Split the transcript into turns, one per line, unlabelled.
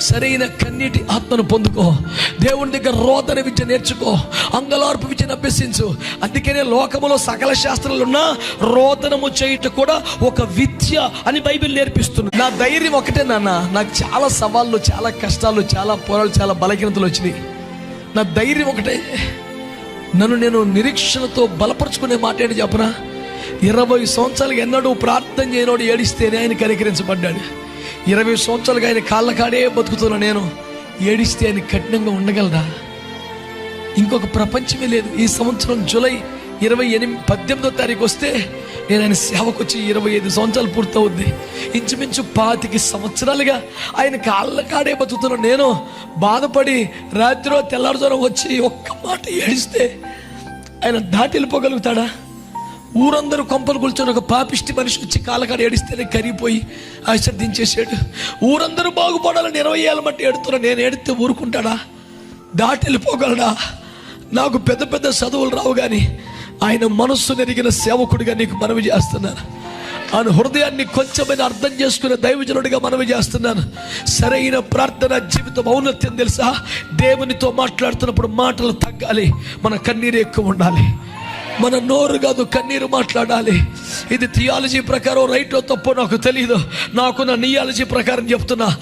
సరైన కన్నీటి ఆత్మను పొందుకో. దేవుని దగ్గర రోదన విద్య నేర్చుకో. అంగలార్పు విద్యను అభ్యసించు. అందుకనే లోకములో సకల శాస్త్రాలు ఉన్నా రోదనము చేయుట కూడా ఒక విద్య అని బైబిల్ నేర్పిస్తుంది. నా ధైర్యం ఒకటే నాన్న. నాకు చాలా సవాళ్ళు చాలా కష్టాలు చాలా పోరాలు చాలా బలహీనతలు వచ్చినాయి. నా ధైర్యం ఒకటే. నన్ను నేను నిరీక్షణతో బలపరుచుకునే మాట ఏంటి చెప్పనా? ఇరవై సంవత్సరాలు ఎన్నడూ ప్రార్థన చేయనోడు ఏడిస్తేనే ఆయన కనికరించబడ్డాడు. ఇరవై సంవత్సరాలుగా ఆయన కాళ్ళ కాడే బతుకుతున్న నేను ఏడిస్తే ఆయన కఠినంగా ఉండగలరా ఇంకొక ప్రపంచమే లేదు. ఈ సంవత్సరం జూలై ఇరవై ఎనిమిది పద్దెనిమిదో తారీఖు వస్తే నేను ఆయన సేవకు వచ్చి ఇరవై ఐదు సంవత్సరాలు పూర్తవుద్ది. ఇంచుమించు పాతికి సంవత్సరాలుగా ఆయన కాళ్ళ కాడే బతుకుతున్న నేను బాధపడి రాత్రిలో తెల్లారుజారం వచ్చి ఒక్క మాట ఏడిస్తే ఆయన దాటి వెళ్ళిపోగలుగుతాడా ఊరందరూ కొంపలు కూర్చొని ఒక పాపిష్టి మనిషి వచ్చి కాలకాడ ఏడిస్తేనే కరిగిపోయి ఆశ్రదించేశాడు ఊరందరూ బాగుపడాలని ఇరవై ఏళ్ళ మట్టి ఏడుతున్నా నేను ఏడితే ఊరుకుంటాడా? దాటి వెళ్ళిపోగలడా నాకు పెద్ద పెద్ద చదువులు రావు కానీ ఆయన మనస్సు నెరిగిన సేవకుడిగా నీకు మనవి చేస్తున్నాను. ఆయన హృదయాన్ని కొంచెమైనా అర్థం చేసుకునే దైవజనుడిగా మనవి చేస్తున్నాను. సరైన ప్రార్థన జీవితం ఔన్నత్యం తెలుసా? దేవునితో మాట్లాడుతున్నప్పుడు మాటలు తగ్గాలి. మన కన్నీరు ఎక్కువ ఉండాలి. మన నోరు కాదు కన్నీరు మాట్లాడాలి. ఇది థియాలజీ ప్రకారం రైటో తప్పో నాకు తెలియదు నాకు నా నియాలజీ ప్రకారం చెప్తున్నా.